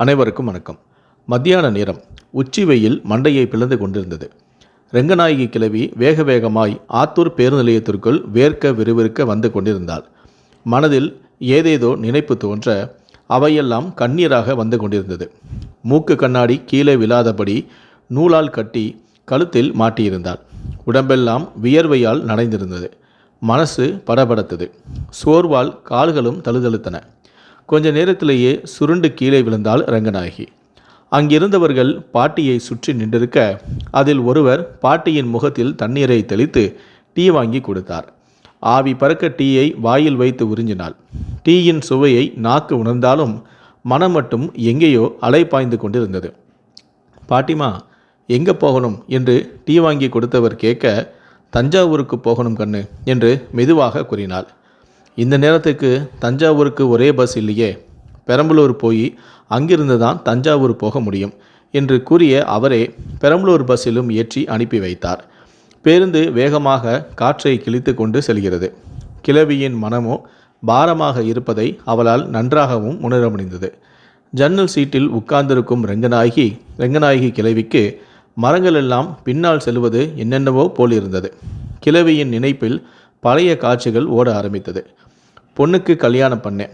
அனைவருக்கும் வணக்கம். மத்தியான நேரம் உச்சி வெயில் மண்டையை பிளந்து கொண்டிருந்தது. ரெங்கநாயகி கிழவி வேக வேகமாய் ஆத்தூர் பேருந்து நிலையத்திற்குள் வேர்க்க விறுவிறுக்க வந்து கொண்டிருந்தாள். மனதில் ஏதேதோ நினைப்பு தோன்ற அவையெல்லாம் கண்ணீராக வந்து கொண்டிருந்தது. மூக்கு கண்ணாடி கீழே விழாதபடி நூலால் கட்டி கழுத்தில் மாட்டியிருந்தாள். உடம்பெல்லாம் வியர்வையால் நனைந்திருந்தது. மனசு படபடத்தது. சோர்வால் கால்களும் தழுதழுத்தன. கொஞ்ச நேரத்திலேயே சுருண்டு கீழே விழுந்தாள் ரங்கநாயகி. அங்கிருந்தவர்கள் பாட்டியை சுற்றி நின்றிருக்க அதில் ஒருவர் பாட்டியின் முகத்தில் தண்ணீரை தெளித்து டீ வாங்கி கொடுத்தார். ஆவி பறக்க டீயை வாயில் வைத்து உறிஞ்சினாள். டீயின் சுவையை நாக்கு உணர்ந்தாலும் மனம் மட்டும் எங்கேயோ அலை பாய்ந்து கொண்டிருந்தது. பாட்டிமா எங்கே போகணும் என்று டீ வாங்கி கொடுத்தவர் கேட்க தஞ்சாவூருக்கு போகணும் கண்ணு என்று மெதுவாக கூறினாள். இந்த நேரத்துக்கு தஞ்சாவூருக்கு ஒரே பஸ் இல்லையே. பெரம்பலூர் போய் அங்கிருந்து தான் தஞ்சாவூர் போக முடியும் என்று கூறிய அவரே பெரம்பலூர் பஸ்ஸிலும் ஏற்றி அனுப்பி வைத்தார். பேருந்து வேகமாக காற்றை கிழித்து கொண்டு செல்கிறது. கிழவியின் மனமோ பாரமாக இருப்பதை அவளால் நன்றாகவும் உணர முடிந்தது. ஜன்னல் சீட்டில் உட்கார்ந்திருக்கும் ரெங்கநாயகி ரெங்கநாயகி கிழவிக்கு மரங்கள் எல்லாம் பின்னால் செல்வது என்னென்னவோ போலிருந்தது. கிழவியின் நினைப்பில் பழைய காட்சிகள் ஓட ஆரம்பித்தது. பொண்ணுக்கு கல்யாணம் பண்ணேன்.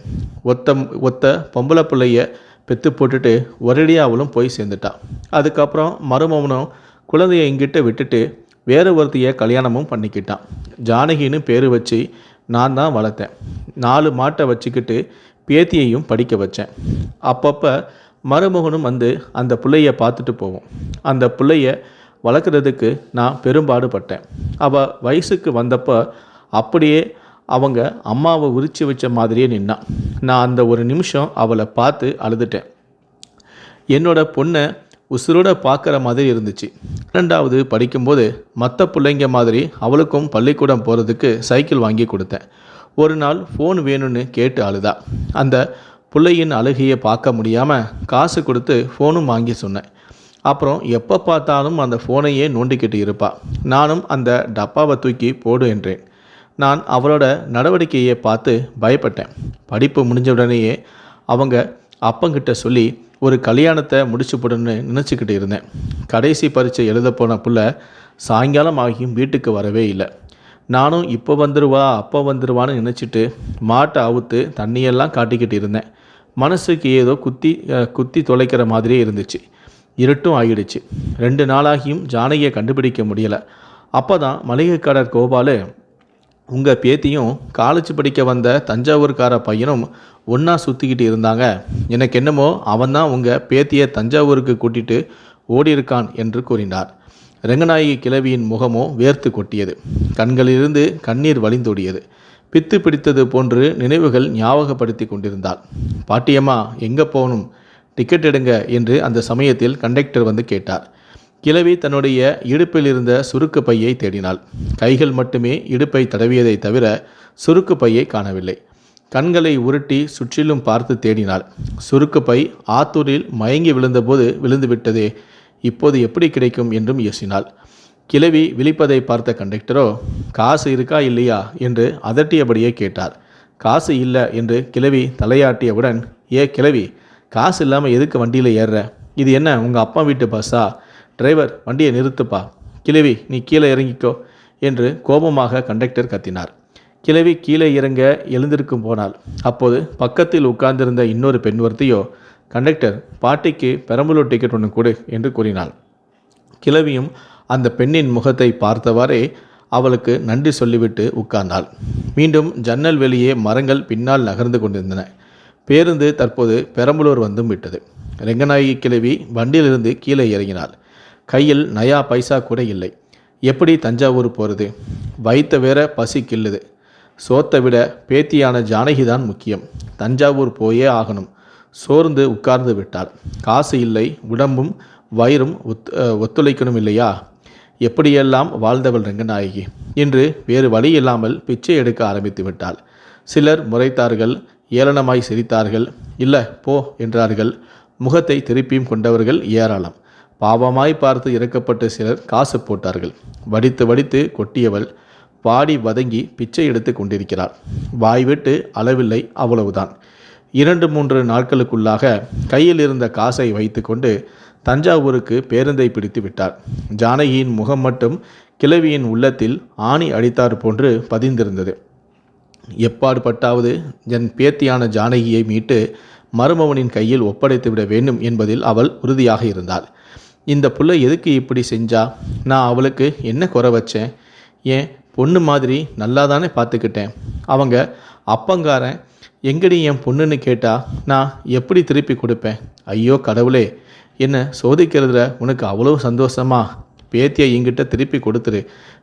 ஒத்த ஒத்த பொம்பளை பிள்ளைய பெத்து போட்டுட்டு ஒரேடியாக அவளும் போய் சேர்ந்துட்டான் அதுக்கப்புறம் மருமவனும் குழந்தைய இங்கிட்ட விட்டுட்டு வேறு ஒருத்தைய கல்யாணமும் பண்ணிக்கிட்டான் ஜானகின்னு பேர் வச்சு நான் தான் வளர்த்தேன். நாலு மாட்டை வச்சுக்கிட்டு பேத்தியையும் படிக்க வச்சேன். அப்பப்போ மருமகனும் வந்து அந்த பிள்ளைய பார்த்துட்டு போவோம். அந்த பிள்ளைய வளர்க்குறதுக்கு நான் பெரும்பாடுபட்டேன். அவள் வயசுக்கு வந்தப்போ அப்படியே அவங்க அம்மாவை உரிச்சு வச்ச மாதிரியே நின்னான் நான் அந்த ஒரு நிமிஷம் அவளை பார்த்து அழுதுட்டேன். என்னோட பொண்ணை உசுரோட பார்க்குற மாதிரி இருந்துச்சு. ரெண்டாவது படிக்கும்போது மற்ற பிள்ளைங்க மாதிரி அவளுக்கும் பள்ளிக்கூடம் போகிறதுக்கு சைக்கிள் வாங்கி கொடுத்தேன். ஒரு நாள் ஃபோன் வேணும்னு கேட்டு அழுதா. அந்த பிள்ளையின் அழுகையை பார்க்க முடியாமல் காசு கொடுத்து ஃபோனும் வாங்கி சொன்னேன். அப்புறம் எப்போ பார்த்தாலும் அந்த ஃபோனையே நோண்டிக்கிட்டு இருப்பா. நானும் அந்த டப்பாவை தூக்கி போடு என்றேன். நான் அவளோட நடவடிக்கையை பார்த்து பயப்பட்டேன். படிப்பு முடிஞ்ச உடனேயே அவங்க அப்பங்கிட்ட சொல்லி ஒரு கல்யாணத்தை முடிச்சு போடணும்னு நினச்சிக்கிட்டு இருந்தேன். கடைசி பரீட்சை எழுத போன புள்ள சாயங்காலம் ஆகியும் வீட்டுக்கு வரவே இல்லை. நானும் இப்போ வந்துடுவா அப்போ வந்துடுவான்னு நினச்சிட்டு மாட்டை அவுத்து தண்ணியெல்லாம் காட்டிக்கிட்டு இருந்தேன். மனசுக்கு ஏதோ குத்தி குத்தி தொலைக்கிற மாதிரியே இருந்துச்சு. இருட்டும் ஆகிடுச்சு ரெண்டு நாளாகியும் ஜானகியை கண்டுபிடிக்க முடியலை. அப்போ தான் மளிகைக்காரர் கோபாலு உங்கள் பேத்தியும் காலேஜ் படிக்க வந்த தஞ்சாவூர்கார பையனும் ஒன்றா சுற்றிக்கிட்டு இருந்தாங்க. எனக்கு என்னமோ அவன்தான் உங்கள் பேத்தியை தஞ்சாவூருக்கு கூட்டிட்டு ஓடியிருக்கான் என்று கூறினார். ரங்கநாயகி கிழவியின் முகமோ வேர்த்து கொட்டியது. கண்களிலிருந்து கண்ணீர் வழிந்தோடியது. பித்து பிடித்தது போன்று நினைவுகள் ஞாபகப்படுத்தி கொண்டிருந்தாள். பாட்டியம்மா எங்கே போகணும்? டிக்கெட் எடுங்க என்று அந்த சமயத்தில் கண்டக்டர் வந்து கேட்டார். கிழவி தன்னுடைய இடுப்பில் இருந்த சுருக்கு பையை தேடினாள். கைகள் மட்டுமே இடுப்பை தடவியதை தவிர சுருக்கு பையை காணவில்லை. கண்களை உருட்டி சுற்றிலும் பார்த்து தேடினாள். சுருக்கு பை ஆத்தூரில் மயங்கி விழுந்தபோது விழுந்துவிட்டதே இப்போது எப்படி கிடைக்கும் என்றும் யோசினாள். கிழவி விழிப்பதை பார்த்த கண்டக்டரோ காசு இருக்கா இல்லையா? என்று அதட்டியபடியே கேட்டார். காசு இல்லை என்று கிழவி தலையாட்டியவுடன் ஏ கிழவி காசு இல்லாமல் எதுக்கு வண்டியில் ஏறுற? இது என்ன உங்கள் அப்பா வீட்டு பஸ்ஸா? டிரைவர் வண்டியை நிறுத்துப்பா. கிழவி நீ கீழே இறங்கிக்கோ என்று கோபமாக கண்டக்டர் கத்தினார். கிழவி கீழே இறங்க எழுந்திருக்கும் போனால் அப்போது பக்கத்தில் உட்கார்ந்திருந்த இன்னொரு பெண் ஒருத்தையோ கண்டக்டர் பாட்டிக்கு பெரம்பலூர் டிக்கெட் ஒன்று கொடு என்று கூறினாள். கிழவியும் அந்த பெண்ணின் முகத்தை பார்த்தவாறே அவளுக்கு நன்றி சொல்லிவிட்டு உட்கார்ந்தாள். மீண்டும் ஜன்னல் வெளியே மரங்கள் பின்னால் நகர்ந்து கொண்டிருந்தன. பேருந்து தற்போது பெரம்பலூர் வந்தும் விட்டது. ரெங்கநாயகி கிழவி வண்டியிலிருந்து கீழே இறங்கினாள். கையில் நயா பைசா கூட இல்லை. எப்படி தஞ்சாவூர் போகிறது வைத்த வேற பசி கில்லுது சோத்தை விட பேத்தியான ஜானகி தான் முக்கியம். தஞ்சாவூர் போயே ஆகணும். சோர்ந்து உட்கார்ந்து விட்டாள். காசு இல்லை உடம்பும் வயிறும் ஒத் ஒத்துழைக்கணும் இல்லையா? எப்படியெல்லாம் வாழ்ந்தவள் ரங்கநாயகி? இன்று வேறு வழி இல்லாமல் பிச்சை எடுக்க ஆரம்பித்து விட்டாள். சிலர் முறைத்தார்கள் ஏளனமாய் சிரித்தார்கள். இல்லை போ என்றார்கள். முகத்தை திருப்பியும் கொண்டவர்கள் ஏராளம். பாவமாய் பார்த்து இறக்கப்பட்ட சிலர் காசு போட்டார்கள். வடித்து வடித்து கொட்டியவள் பாடி வதங்கி பிச்சை எடுத்து கொண்டிருக்கிறாள். வாய்விட்டு அளவில்லை அவ்வளவுதான். இரண்டு மூன்று நாட்களுக்குள்ளாக கையில் இருந்த காசை வைத்துக்கொண்டு தஞ்சாவூருக்கு பேருந்தை பிடித்து விட்டார். ஜானகியின் முகம் மட்டும் கிழவியின் உள்ளத்தில் ஆணி அடித்தார் போன்று பதிந்திருந்தது. எப்பாடு பட்டாவது என் பேத்தியான ஜானகியை மீட்டு மருமவனின் கையில் ஒப்படைத்து விட வேண்டும் என்பதில் அவள் உறுதியாக இருந்தாள். இந்த புள்ள எதுக்கு இப்படி செஞ்சா? நான் அவளுக்கு என்ன குறை வச்சேன்? ஏன் பொண்ணு மாதிரி நல்லா தானே பார்த்துக்கிட்டேன். அவங்க அப்பங்காரன் எங்கடி என் பொண்ணுன்னு கேட்டால் நான் எப்படி திருப்பி கொடுப்பேன்? ஐயோ கடவுளே என்ன சோதிக்கிறதுல உனக்கு அவ்வளோ சந்தோஷமா? பேத்தியை என்கிட்ட திருப்பி கொடுத்துரு.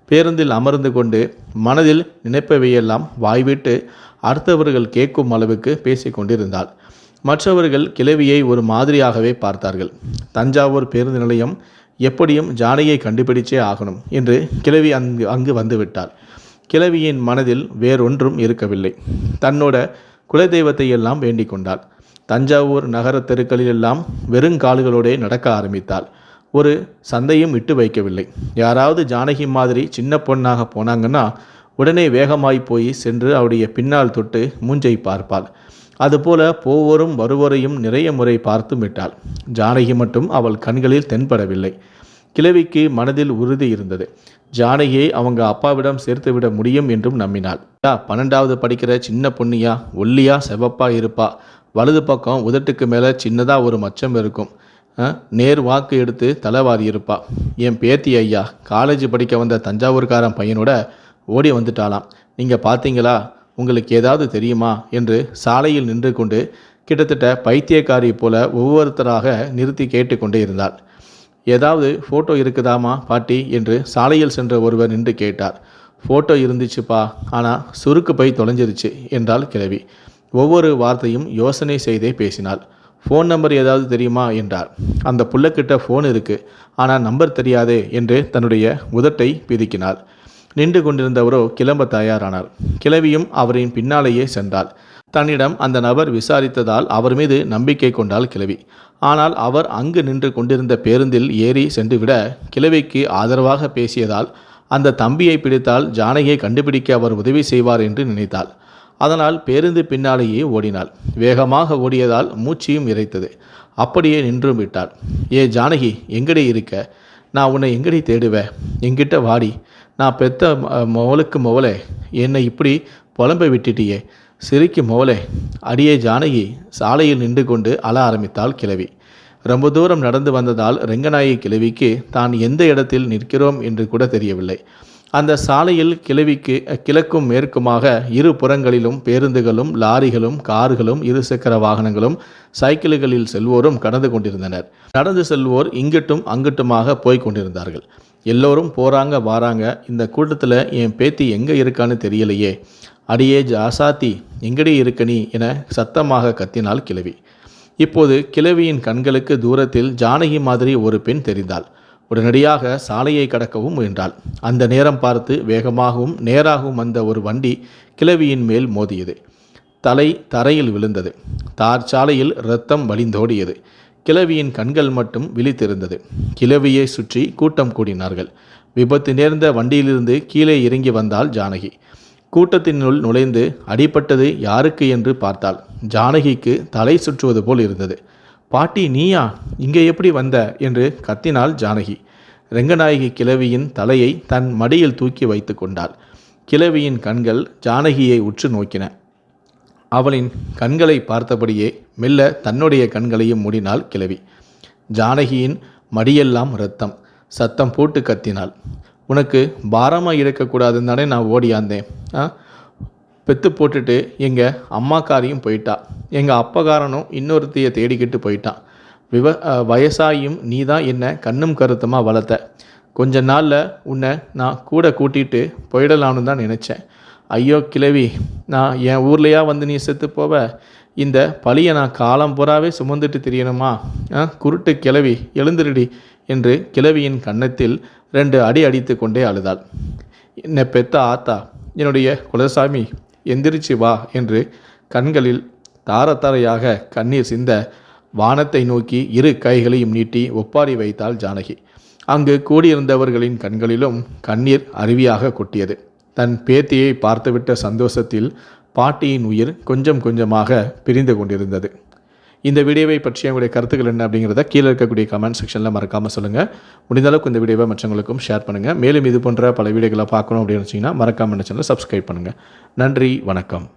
பேருந்தில் அமர்ந்து கொண்டு மனதில் நினைப்பவையெல்லாம் வாய்விட்டு அடுத்தவர்கள் கேட்கும் அளவுக்கு பேசி கொண்டிருந்தாள் மற்றவர்கள் கிழவியை ஒரு மாதிரியாகவே பார்த்தார்கள். தஞ்சாவூர் பேருந்து நிலையம் எப்படியும் ஜானகியை கண்டுபிடிச்சே ஆகணும் என்று கிழவி அங்கு அங்கு வந்துவிட்டாள். கிழவியின் மனதில் வேறொன்றும் இருக்கவில்லை. தன்னோட குலதெய்வத்தை எல்லாம் வேண்டிக் கொண்டாள். தஞ்சாவூர் நகர தெருக்களிலெல்லாம் வெறுங்கால்களோடே நடக்க ஆரம்பித்தாள். ஒரு சந்தையும் இட்டு வைக்கவில்லை. யாராவது ஜானகி மாதிரி சின்ன பொண்ணாக போனாங்கன்னா உடனே வேகமாய் போய் சென்று அவருடைய பின்னால் தொட்டு மூஞ்சை பார்ப்பாள். அதுபோல போவோரும் வருவோரையும் நிறைய முறை பார்த்து விட்டாள். ஜானகி மட்டும் அவள் கண்களில் தென்படவில்லை. கிழவிக்கு மனதில் உறுதி இருந்தது. ஜானகியை அவங்க அப்பாவிடம் சேர்த்து விட முடியும் என்றும் நம்பினாள். பன்னெண்டாவது படிக்கிற சின்ன பொண்ணியா? ஒல்லியா? செவப்பா? இருப்பா? வலது பக்கம் உதட்டுக்கு மேலே சின்னதாக ஒரு மச்சம் இருக்கும். நேர் வாக்கு எடுத்து தலைவாரி இருப்பா. என் பேத்தி ஐயா காலேஜ் படிக்க வந்த தஞ்சாவூர்காரன் பையனோட ஓடி வந்துட்டாளாம். நீங்கள் பார்த்தீங்களா? உங்களுக்கு ஏதாவது தெரியுமா? என்று சாலையில் நின்று கொண்டு கிட்டத்தட்ட பைத்தியக்காரி போல ஒவ்வொருத்தராக நிறுத்தி கேட்டுக்கொண்டே இருந்தாள். ஏதாவது ஃபோட்டோ இருக்குதாமா பாட்டி? என்று சாலையில் சென்ற ஒருவர் நின்று கேட்டார். ஃபோட்டோ இருந்துச்சுப்பா ஆனால் சுருக்கு பை தொலைஞ்சிருச்சு என்றாள் கிழவி. ஒவ்வொரு வார்த்தையும் யோசனை செய்தே பேசினாள். ஃபோன் நம்பர் ஏதாவது தெரியுமா? என்றார். அந்த புள்ளக்கிட்ட ஃபோன் இருக்கு ஆனால் நம்பர் தெரியாதே என்று தன்னுடைய உதட்டை பிதுக்கினாள். நின்று கொண்டிருந்தவரோ கிளம்ப தயாரானார். கிழவியும் அவரின் பின்னாலேயே சென்றாள். தன்னிடம் அந்த நபர் விசாரித்ததால் அவர் மீது நம்பிக்கை கொண்டாள் கிழவி ஆனால் அவர் அங்கு நின்று கொண்டிருந்த பேருந்தில் ஏறி சென்றுவிட கிழவிக்கு ஆதரவாக பேசியதால் அந்த தம்பியை பிடித்தால் ஜானகியை கண்டுபிடிக்க அவர் உதவி செய்வார் என்று நினைத்தாள். அதனால் பேருந்து பின்னாலேயே ஓடினாள். வேகமாக ஓடியதால் மூச்சியும் இறைத்தது. அப்படியே நின்றும் விட்டாள். ஏ ஜானகி எங்கடி இருக்க? நான் உன்னை எங்கடி தேடுவேன் என்கிட்ட வாடி. நான் பெத்த மவளுக்கு மவளே என்னை இப்படி புலம்ப விட்டுட்டியே. சிரிக்கு மவளே அடியே ஜானகி சாலையில் நின்று கொண்டு அழ ஆரம்பித்தாள் கிழவி. ரொம்ப தூரம் நடந்து வந்ததால் ரெங்கநாயகி கிழவிக்கு தான் எந்த இடத்தில் நிற்கிறோம் என்று கூட தெரியவில்லை. அந்த சாலையில் கிழவிக்கு கிழக்கும் மேற்குமாக இரு புறங்களிலும் பேருந்துகளும் லாரிகளும் கார்களும் இருசக்கர வாகனங்களும் சைக்கிள்களில் செல்வோரும் கடந்து கொண்டிருந்தனர். நடந்து செல்வோர் இங்கிட்டும் அங்கிட்டுமாக போய்க் கொண்டிருந்தார்கள். எல்லோரும் போகிறாங்க வாராங்க. இந்த கூட்டத்தில் என் பேத்தி எங்கே இருக்கான்னு தெரியலையே. அடியே ஜாசாத்தி எங்கடி இருக்க நீ? என சத்தமாக கத்தினாள் கிழவி. இப்போது கிழவியின் கண்களுக்கு தூரத்தில் ஜானகி மாதிரி ஒரு பெண் தெரிந்தாள். உடனடியாக சாலையை கடக்கவும் முயன்றாள். அந்த நேரம் பார்த்து வேகமாகவும் நேராகவும் வந்த ஒரு வண்டி கிழவியின் மேல் மோதியது. தலை தரையில் விழுந்தது. தார் சாலையில் இரத்தம் வழிந்தோடியது. கிழவியின் கண்கள் மட்டும் விழித்திருந்தது. கிழவியை சுற்றி கூட்டம் கூடினார்கள். விபத்து நேர்ந்த வண்டியிலிருந்து கீழே இறங்கி வந்தாள் ஜானகி. கூட்டத்தினுள் நுழைந்து அடிபட்டது யாருக்கு என்று பார்த்தாள். ஜானகிக்கு தலை சுற்றுவது போல் இருந்தது. பாட்டி நீயா? இங்கே எப்படி வந்த? என்று கத்தினாள் ஜானகி. ரெங்கநாயகி கிழவியின் தலையை தன் மடியில் தூக்கி வைத்து கொண்டாள். கிழவியின் கண்கள் ஜானகியை உற்று நோக்கின. அவளின் கண்களை பார்த்தபடியே மெல்ல தன்னுடைய கண்களையும் மூடினாள் கிழவி ஜானகியின் மடியெல்லாம் ரத்தம் சத்தம் போட்டு கத்தினாள். உனக்கு பாரமாக இருக்கக்கூடாதுன்னு தானே நான் ஓடியாந்தேன் ஆ? பெத்து போட்டுட்டு எங்கள் அம்மாக்காரியும் போயிட்டா. எங்கள் அப்பகாரனும் இன்னொருத்தையை தேடிக்கிட்டு போயிட்டான் விவ வயசாயும் நீ தான் என்னை கண்ணும் கருத்துமாக வளர்த்த. கொஞ்ச நாளில் உன்னை நான் கூட கூட்டிகிட்டு போயிடலான்னு தான் நினச்சேன். ஐயோ கிழவி நான் என் ஊர்லேயா வந்து நீ செத்து போவ? இந்த பழியை நான் காலம் புறாவே சுமந்துட்டு தெரியணுமா? ஆ குருட்டு கிழவி எழுந்திருடி என்று கிழவியின் கன்னத்தில் ரெண்டு அடி அடித்து கொண்டே அழுதாள். என்னை பெத்த ஆத்தா என்னுடைய குலசாமி எந்திரிச்சு வா என்று கண்களில் தாரத்தாரையாக கண்ணீர் சிந்த வானத்தை நோக்கி இரு கைகளையும் நீட்டி ஒப்பாரி வைத்தாள் ஜானகி. அங்கு கூடியிருந்தவர்களின் கண்களிலும் கண்ணீர் அருவியாக கொட்டியது. தன் பேத்தியை பார்த்துவிட்ட சந்தோஷத்தில் பாட்டியின் உயிர் கொஞ்சம் கொஞ்சமாக பிரிந்து கொண்டிருந்தது. இந்த வீடியோவை பற்றி உங்களுடைய கருத்துக்கள் என்ன அப்படிங்கிறத கீழே இருக்கக்கூடிய கமெண்ட் செக்ஷனில் மறக்காமல் சொல்லுங்கள் முடிந்த அளவுக்கு இந்த வீடியோவை மற்றவங்களுக்கும் ஷேர் பண்ணுங்கள் மேலும் இது போன்ற பல வீடியோகளை பார்க்கணும் அப்படின்னு வச்சிங்கன்னா மறக்காமல் சேனலை சப்ஸ்கிரைப் பண்ணுங்கள் நன்றி வணக்கம்.